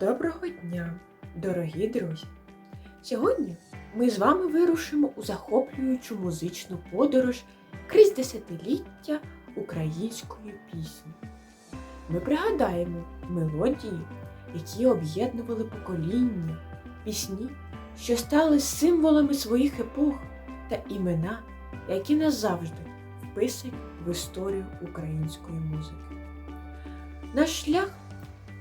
Доброго дня, дорогі друзі! Сьогодні ми з вами вирушимо у захоплюючу музичну подорож крізь десятиліття української пісні. Ми пригадаємо мелодії, які об'єднували покоління, пісні, що стали символами своїх епох та імена, які назавжди вписані в історію української музики. Наш шлях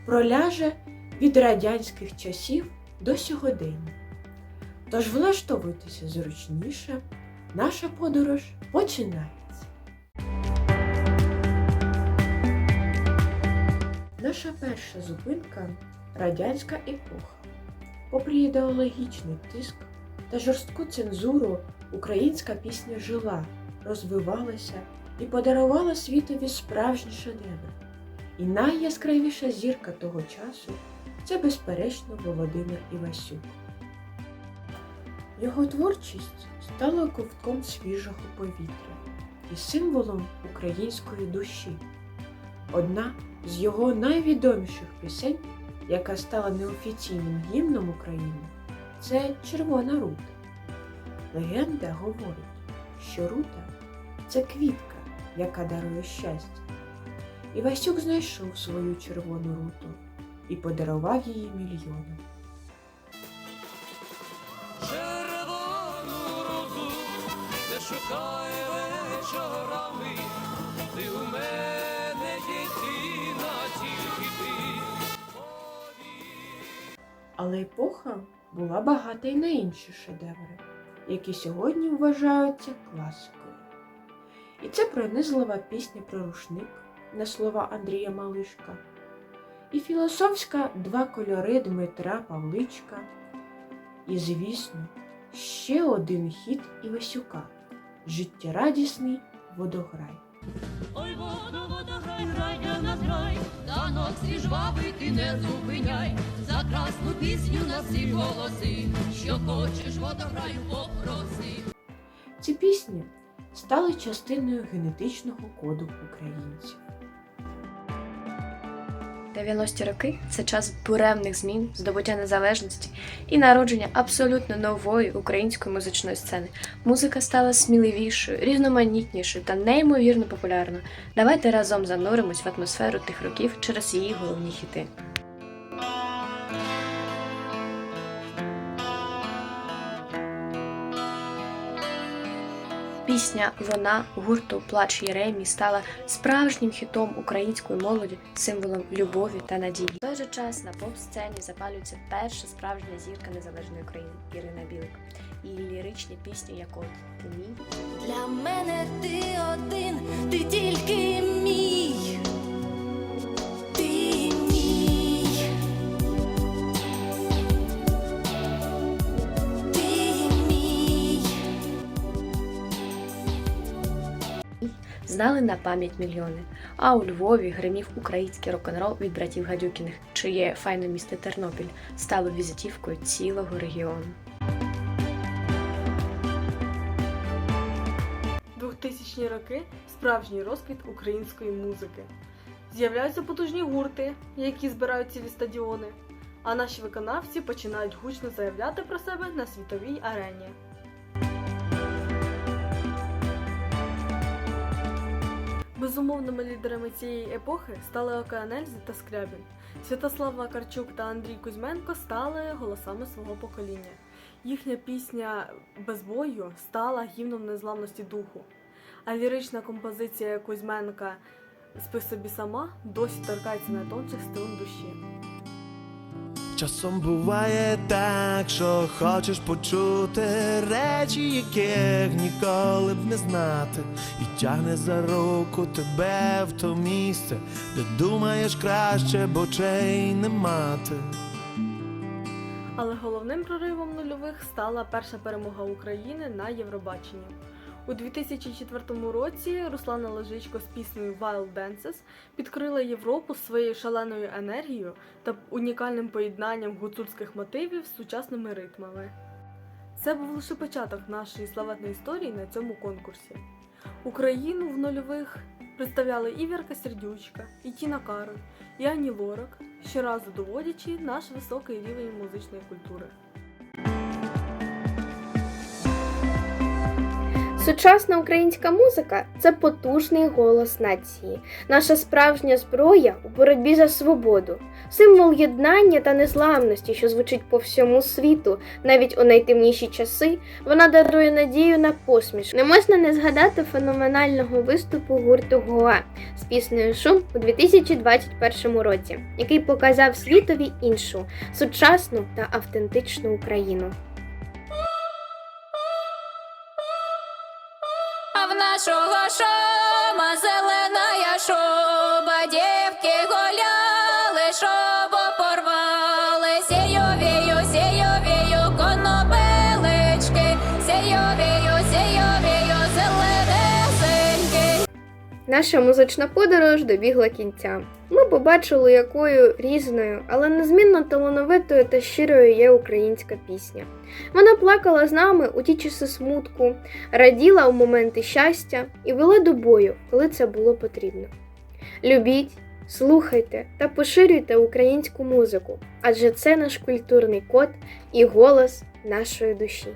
проляже від радянських часів до сьогодення. Тож влаштовуйтеся зручніше, наша подорож починається. Наша перша зупинка радянська епоха. Попри ідеологічний тиск та жорстку цензуру, українська пісня жила, розвивалася і подарувала світові справжні шедеври. І найяскравіша зірка того часу це, безперечно, Володимир Івасюк. Його творчість стала ковтком свіжого повітря і символом української душі. Одна з його найвідоміших пісень, яка стала неофіційним гімном України, це Червона рута. Легенда говорить, що рута це квітка, яка дарує щастя. Івасюк знайшов свою червону руту і подарував її мільйонам. червону де шукає вечорами, ти у мене єдина тільки ти. Але епоха була багата й на інші шедеври, які сьогодні вважаються класикою. І це пронизлива пісня про рушник на слова Андрія Малишка, і філософська два кольори Дмитра Павличка, і, звісно, ще один хіт Івасюка життєрадісний водограй. Ой, воду, водограй, грай для нас грай, танок свій жвавий ти не зупиняй, за красну пісню на всі голоси, що хочеш водограю, попроси. Ці пісні стали частиною генетичного коду українців. 90-ті роки це час буремних змін, здобуття незалежності і народження абсолютно нової української музичної сцени. Музика стала сміливішою, різноманітнішою та неймовірно популярною. Давайте разом зануримось в атмосферу тих років через її головні хіти. Пісня Вона гурту Плач Єремі стала справжнім хітом української молоді, символом любові та надії. В той же час на поп-сцені запалюється перша справжня зірка незалежної України Ірина Білик. Її ліричні пісні, як от «Ти мій», Для мене ти один, ти тільки знали на пам'ять мільйони. А у Львові гримів український рок-н-рол від братів Гадюкіних, чиє файне місто Тернопіль стало візитівкою цілого регіону. 2000-ні роки справжній розквіт української музики. З'являються потужні гурти, які збирають цілі стадіони, а наші виконавці починають гучно заявляти про себе на світовій арені. Безумовними лідерами цієї епохи стали Океанельзи та Скрябін. Святослав Вакарчук та Андрій Кузьменко стали голосами свого покоління. Їхня пісня без бою стала гімном незламності духу. А лірична композиція Кузьменка Спи собі сама досі торкається найтонших струн душі. Часом буває так, що хочеш почути речі, яких ніколи б не знати, і тягне за руку тебе в то місце, де думаєш краще, бо очей не мати. Але головним проривом нульових стала перша перемога України на Євробаченні. У 2004 році Руслана Лежичко з піснею Wild Dances підкрила Європу своєю шаленою енергією та унікальним поєднанням гуцульських мотивів з сучасними ритмами. Це був лише початок нашої славетної історії на цьому конкурсі. Україну в нульових представляли і Вірка Сердючка, і Тіна Кароль, і Ані Лорак, щоразу доводячи наш високий рівень музичної культури. Сучасна українська музика це потужний голос нації, наша справжня зброя у боротьбі за свободу, символ єднання та незламності, що звучить по всьому світу, навіть у найтемніші часи. Вона дарує надію на посмішку. Не можна не згадати феноменального виступу гурту Гоа з піснею Шум у 2021 році, який показав світові іншу сучасну та автентичну Україну. В нашого шома зелена Наша музична подорож добігла кінця. Ми побачили, якою різною, але незмінно талановитою та щирою є українська пісня. Вона плакала з нами у ті часи смутку, раділа у моменти щастя і вела до бою, коли це було потрібно. Любіть, слухайте та поширюйте українську музику, адже це наш культурний код і голос нашої душі.